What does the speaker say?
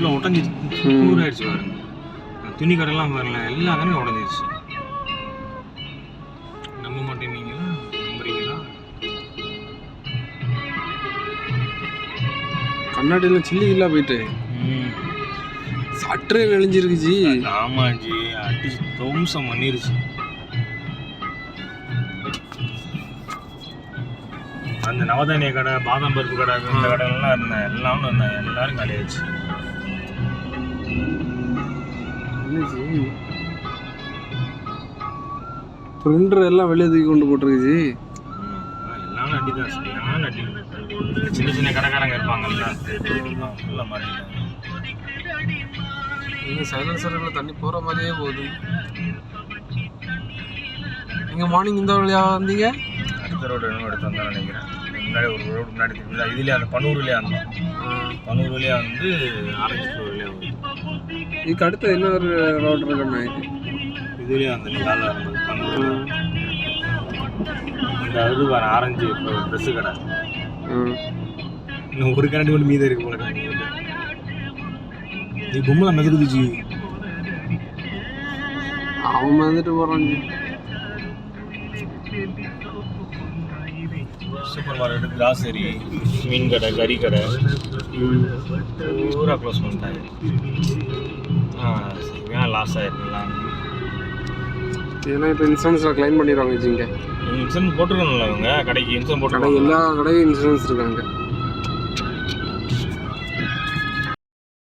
அதுக்குள்ள உடஞ்சிருச்சு நூறு ஆயிடுச்சு பாருங்க துணி கடைலாம் பாருங்க எல்லா கடையும் உடஞ்சிருச்சு. நம்ப மாட்டேன்னீங்களா நம்புறீங்களா? கண்ணாடியில் சில்லி இல்லா போயிட்டு. சற்றே நெளிஞ்சிருக்கு ஜி ஆமாஜி அடிச்சு துவம்சம் பண்ணிருச்சு. அந்த நவதானிய கடை பாதாம் பருப்பு கடை இந்த கடைலாம் இருந்தேன். எல்லாம் இருந்தேன் எல்லாரும் காலியாச்சு பிரிண்டர் எல்லாம் வெளியே தூக்கி கொண்டு போட்டிருக்கு ஜி எல்லாம் அடி தான் சரியான அடி. சின்ன சின்ன கடைக்காரங்க இருப்பாங்கல்ல நல்லா சைலன்சரில் தண்ணி போகிற மாதிரியே போகுது. நீங்கள் மார்னிங் இந்த வழியா வந்தீங்க? அடுத்த ரோடு இன்னும் எடுத்து வந்தேன் நினைக்கிறேன். முன்னாடி ஒரு ரோடு முன்னாடி தெரியுதா இதுலேயே அந்த பன்னூர்லேயே இருந்தோம் பன்னூர் வழியா வந்து ஆரஞ்சு வருது இதுக்கு அடுத்து என்ன ஒரு ரோடு இருக்குண்ணா இது? இதுலேயே அந்த காலில் இருந்தது பன்னூர் இந்த இது வர ஆரஞ்சு ட்ரெஸ்ஸு கடை. இன்னும் ஒரு கரண்டி மட்டும் மீதம் இருக்கு போல நீ பொம்மலை மெதுக்குதுச்சு அவன் வந்துட்டு போகிறான் சூப்பர் மார்க்கெட் கிராசரி மீன் கடை கறி கடை பூரா க்ளோஸ் பண்ணிட்டாங்க ஆ சரியான லாஸ் ஆயிருக்கலாம் ஏன்னா இப்போ இன்சூரன்ஸில் க்ளைம் பண்ணிடுவாங்க இங்கே இன்சூரன்ஸ் போட்டுருக்கணும்ல அவங்க கடைக்கு இன்சூரன்ஸ் போட்டுருக்காங்க எல்லா கடையும் இன்சூரன்ஸ் இருக்காங்க